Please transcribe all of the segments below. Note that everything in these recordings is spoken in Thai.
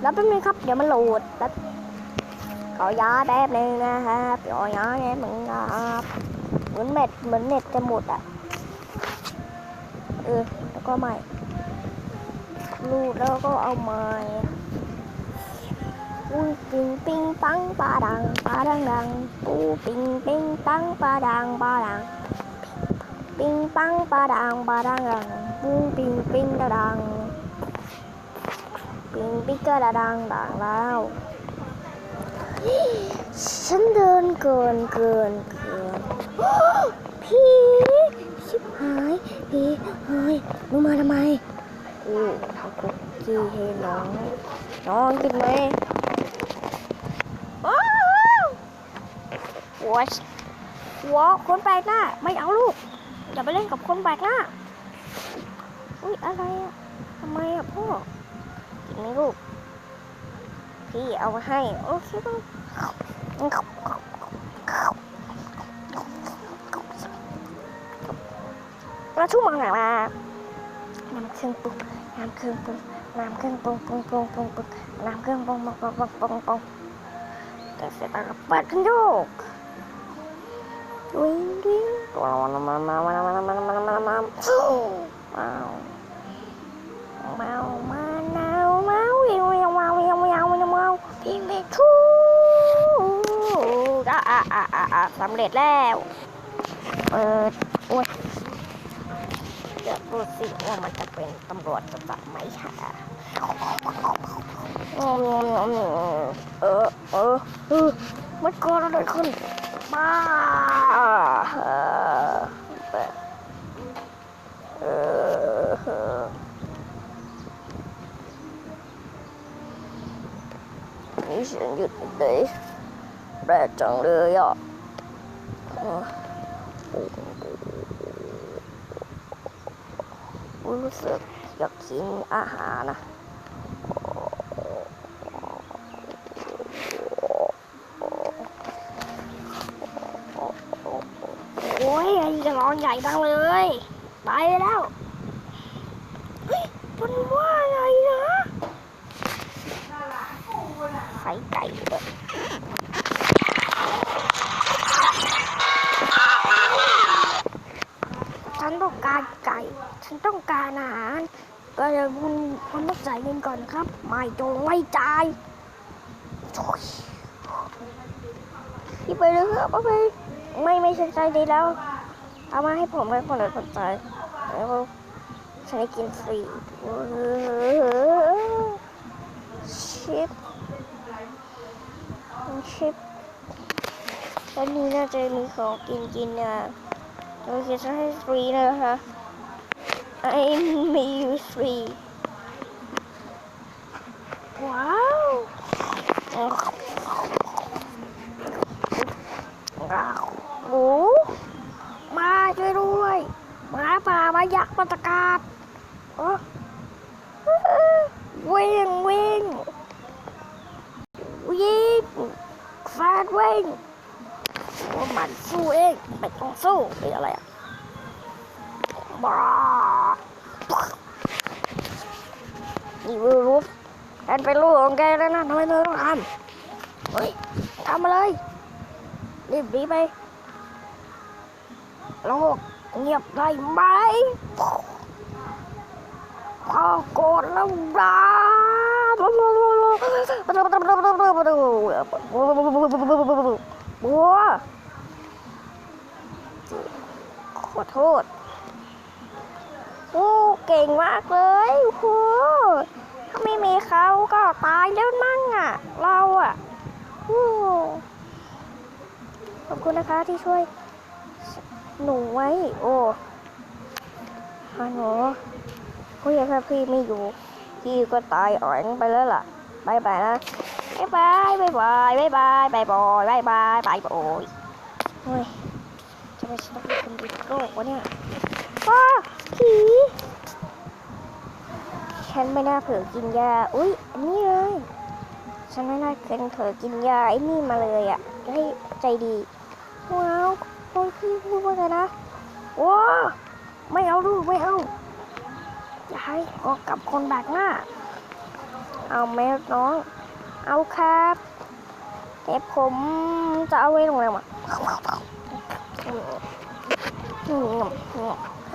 แล้วแป๊บนึงครับ เดี๋ยวมันโหลดแป๊บขอยาแป๊บนึงนะครับขอยาแป๊บนึงครับเหมือนเน็ตเหมือนเน็ตจะหมดอะเออแล้วก็ใหม่รูดแล้วก็เอาใหม่อุ้ยปิงปิงปังปาดังปาดังดังปูปิงปิงปังปาดังปาดังปิงปังปาดังปาดังดังปูปิงปิงกระดัง ปิงปิงกระดังดังแล้ว ฉันเดินเกินเกินเกินพี่ ชิบหายพี่เฮ้ยหนูมาทำไมกูเอาคุกกี้ให้น้อง น้องกินไหมว้าวหัวหัวคนแปลกหน้า ไม่เอาลูก อย่าไปเล่นกับคนแปลกหน้า อุ้ยอะไรอะทำไมอะพ่อ กินไหมลูก พี่เอามาให้ โอเคลูกมาชุ่มมังหนาน้ำเครื่องปรุงน้ำเครื่องปรุงน้ำเครื่องปรุงปรุงปรุงปรุงปรุงน้ำเครื่องปรุงปรุงปรุงปรุงปรุงปรุงแต่เสร็จแล้วก็เปิดเครื่องโยกวิ่งวิ่งตัวมามามามามามามามามามาว้าวเมามาเน อะอะอะอะสำเร็จแล้วเปิดโอ้ยเดี๋ยวดูสิว่ามันจะเป็นตำรวจหรือเปล่าไหมคะอืมเออเออเออมันกิดอะไรขึ้นบ้าเออนี่ฉันหยุดเลย ปลกจังเลยอะรู้สึกอยากกินอาหารนะโอ้ยไอ้จะร้องใหญ่จังเลย ไปแล้วเฮ้ยมันว่าไงนะไข่ไก่เลย ฉันต้องการอาหารก็เลยคุณคุณต้องจ่ายเงินก่อนครับ ไม่จงไม่จ่ายพี่ไปเลยครับเอาไปไม่ไม่ใช่ใจดีแล้ว เอามาให้ผมให้คนลยสนใจแล้วฉันได้กินฟรีชิปชิปแล้วนี้น่าจะมีของกินกินเนี่ยโอเคจะให้ฟรีเลยนะคะ I may use free. Wow. หมูมาช่วยด้วยหมาป่ามายักษ์มาตะกาดเออวิ่งวิ่งวิ่งแฟนวิ่งว่ามันสู้เองไม่ต้องสู้เป็นอะไรอะ นี่วิวรูฟแอนเป็นลูกของแกแล้วนะทำไมเธอต้องทำเฮ้ยทำมาเลยรีบรีไปโลกเงียบได้ไหมพอโกรธแล้วนะบัวขอโทษ โอ้เก่งมากเลยโหถ้าไม่มีเขาก็ตายแล้วมั่งอะ เราอะโอ้ขอบคุณนะคะที่ช่วย หนูไว้ โอ้ฮัลโหลคุยถ้าพี่ไม่อยู่ พี่ก็ตายอ่อนไปแล้วล่ะบายบายนะบายบายบายบายบายบายบายบายบายบายบายโอ้ยเฮ้ยจะไปฉันต้องเป็นคนดีโลกวะเนี่ย ว้าผีฉันไม่น่าเผลอกินยา อุ้ยอันนี้เลย ฉันไม่น่าเคยเผลอกินยาไอ้นี่มาเลยอะให้ใจดีว้าวโอ้ยพี่พูดว่าไงนะว้าไม่เอาลูกไม่เอาอย่าให้ก็กลับคนแบกหน้า เอาไหมน้อง เอาครับแต่ผมจะเอาไว้โรงแรมอะ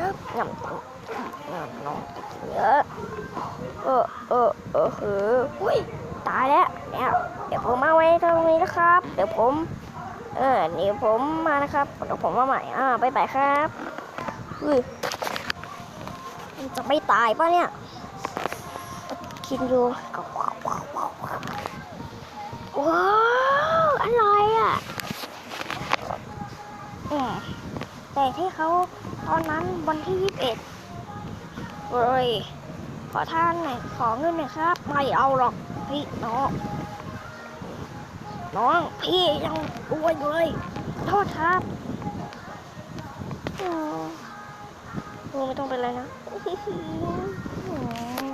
งำงำงงำน้องเยอะเออเออเออเอออุ้ยตายแล้วเนี่ยเดี๋ยวผมเอาไว้ตรงนี้นะครับ เดี๋ยวผม เออนี่ผมมานะครับเดี๋ยวผมมาใหม่อ่าไปไปครับอุ้ยมันจะไม่ตายป่ะเนี่ยกินอยู่ว้าวอร่อยอะอืมแต่ที่เขา ตอนนั้นวันที่ยี่สิบเอ็ดเฮ้ยขอท่านหน่อยขอเงินหน่อยครับไม่เอาหรอกพี่น้องน้องพี่ยังรวยเลยโทษครับอืมลุงไม่ต้องเป็นไรนะอืม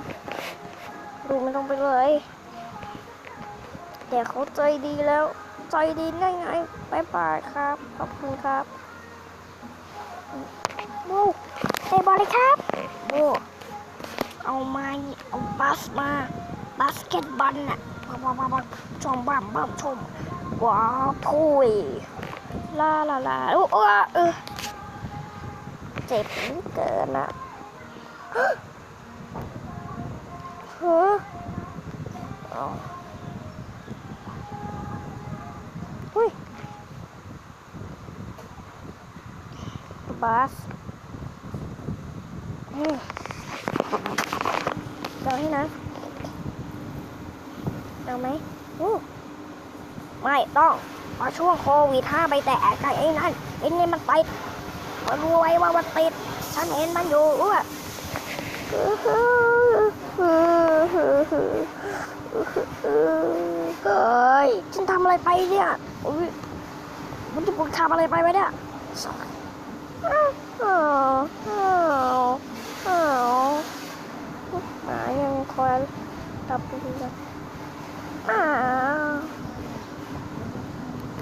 ดูไม่ต้องไปเลยแต่เขาใจดีแล้ว ใจดีง่ายๆบายบายครับ ขอบคุณครับ โอ้เตะบอลเลยครับโอ้เอาไม้เอาบัสมาบาสเกตบอลน่ะบ้าบ้าบ้าบ้าชมบ้ามบ้ามชมว้าวพุยลาลาลาโอ้โอ้เออเจ็บเกินอะฮะเอาเฮ้ยบา สอืมเดาให้นะเดาไหมอู้ไม่ต้องเพราะช่วงโควิดถ้าไปแตะไก่ไอ้นั่นไอ้นี่มันติดมารู้ไว้ว่ามันติด ฉันเห็นมันอยู่อ้วเฮ้ยฉันทำอะไรไปเนี่ยอุ๊ยมันจะผมทำอะไรไปไหมเนี่ย อ้าวหมายังคอยตับอยู่เลยอ้าว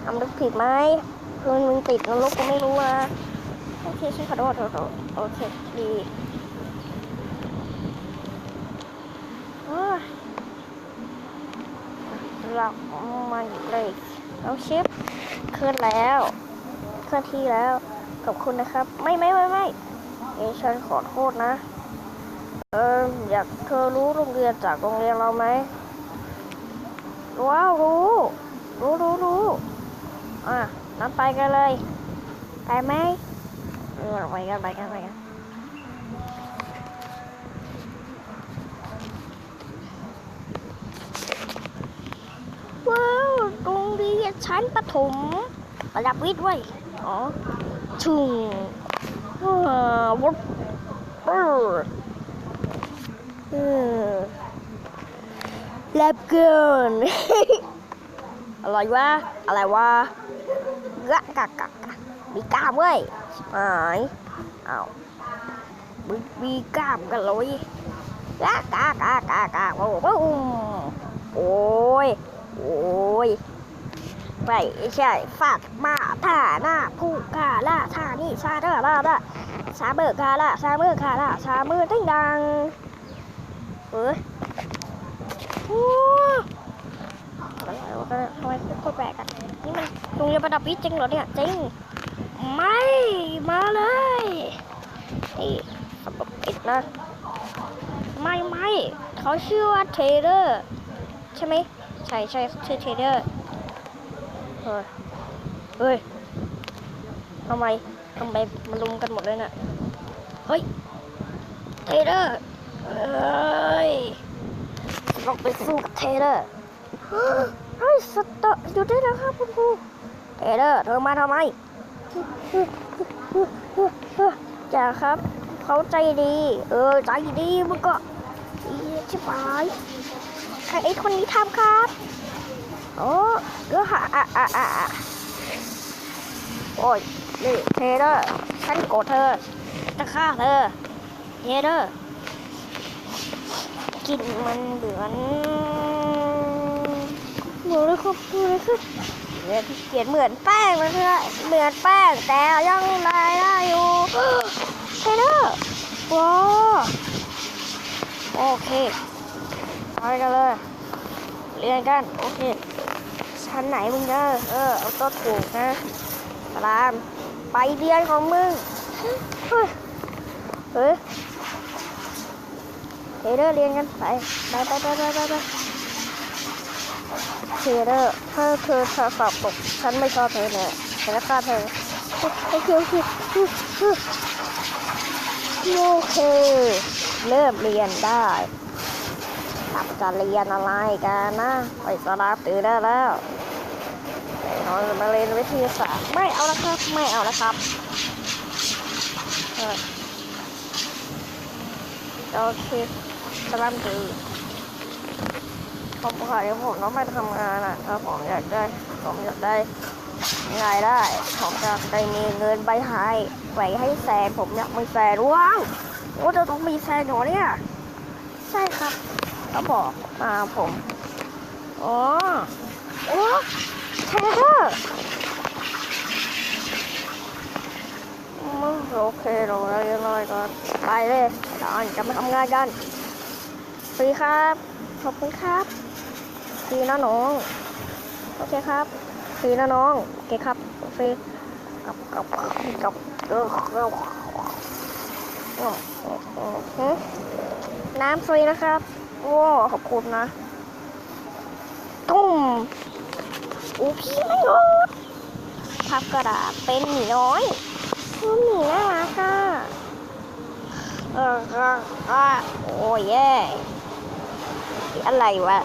ทำนึกผิดไหมคือมึงติดนรกกูไม่รู้อะโอเคฉันขอโทษโอเคดีโอ้ยเรามาอีกเลยน้องชิปขึ้นแล้ว เคลื่อนที่แล้วขอบคุณนะครับ ไม่ไม่ไม่ไม่ เอฉันขอโทษนะ เอออยากเธอรู้โรงเรียนจากโรงเรียนเราไหมว้าวรู้ รู้รู้รู้อะนั้นไปกันเลยไปไหมเออไปกันไปกันไปกันว้าวโรงเรียนชั้นประถมระดับวิทย์เว้ยอ๋อถึงว้าววัดเออเออแลบเกินอะไรวะ อะไรวะกะกะกะกะมีกล้ามเว้ยหายอ้าวมีมีกล้ามกันเลยกะกะกะกะกะโอ้โหโอ้ย โอ้ยไม่ใช่ฟาดมา ท่าหน้าผู้กาล่าท่านี่ซาเดอร์ล่าล่าซาเบอร์กาล่าซาเบอร์กาล่าซาเบอร์ดังดังเออโอ้อะไรวะเนี่ยทำไมโคตรแปลกอะนี่มันโรงเรียนประดับวิจริงเหรอเนี่ยจริงไม่มาเลยนี่สำหรับปิดนะไม่ไม่เขาชื่อว่าเทเลอร์ใช่ไหมใช่ใช่ชื่อเทเดอร์เฮ้ย เฮ้ยทำไมทำไมมาลุมกันหมดเลยน่ะ เฮ้ยเทเดอร์เฮ้ยลองไปสู้กับเทเดอร์เฮ้ยสตออยู่ได้แล้วครับคุณครูเทเดอร์เธอมาทำไมจ้าครับ เขาใจดี เออใจดีมึงก็อีชิบหายใครไอ้คนนี้ทำครับ โอ้เออฮะอะอะอะ โอ้ยนี่เทเดอร์ฉันโกรธเธอ จะฆ่าเธอเทเดอร์กินมันเหมือนเหมือนเลยครับหมือนเลยครับเนี่ยเขียนเหมือนแป้งเลยเพื่อเหมือนแป้งแต่ยังได้ได้อยู่เทเดอร์ว้าวโอเคไปกันเลยเรียนกัน โอเคชั้นไหนมึงเด้อเออ เอาตัวถูกนะ สลาม ไปเรียนของมึง เฮ้ยเฮ้ยเฮเดอร์เรียนกันไปไปไปไปไปไปไปเฮเดอร์ถ้าเธอสอบตกฉันไม่ชอบเธอเนี่ยฉันจะฆ่าเธอโอเคโอเคโอเคโอเค เริ่มเรียนได้ทับจะเรียนอะไรกันนะ ไปสลาตื่นได้แล้วาจะมาเรียนวิทยาศาสตร์ไม่เอาละครับ ไม่เอาละครับเออโอเคสลามตื่นผมขอเดี๋ยผมต้องไปทำงานอะถ้าผมอยากได้ผมอยากได้รายได้ ผมอยากได้มีเงินใบหายไว้ให้แฟนผมอยากมีแฟนว้าวโอ้จะต้องมีแฟนหรอเนี่ย ใช่ครับเขาบอกมาผม อ๋อโอ้ เทเลอร์มันโอเคเราเรียนอะไรก่อนไปเลยเดี๋ยวจะมาทำงานกันฟรีครับ ขอบคุณครับฟรีนะน้อง โอเคครับฟรีนะน้อง โอเคครับฟรีกับกับกับเออเออเออเออน้ำฟรีนะครับ โอ้ขอบคุณนะตุ้ม อูพี่ไม่หยุดพับกระดาษเป็นหมีน้อยโอ้หมีน่ารักอะเออเออเออโอ้ยแย่อะไรวะ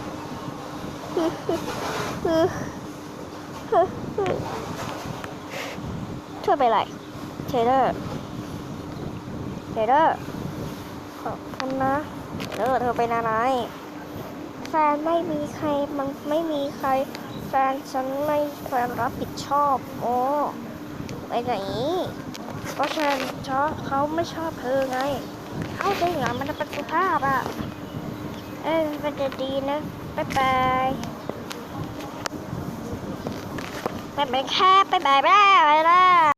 เธอไปไรเทเดอร์เทเดอร์ขอบคุณนะเทเดอร์เธอเป็นอะไรแฟนไม่มีใครมันไม่มีใคร นฉันไม่แฟนรับผิดชอบ โอ้ไปไหนเพราะฉันชอบเขาไม่ชอบเธอไง เข้าใจเหรอมันเป็นสุภาพอะ เอ้ยมันจะดีนะบ๊ายบายบ๊ายบายแค่บ๊ายบายบ๊ายบายแล้ว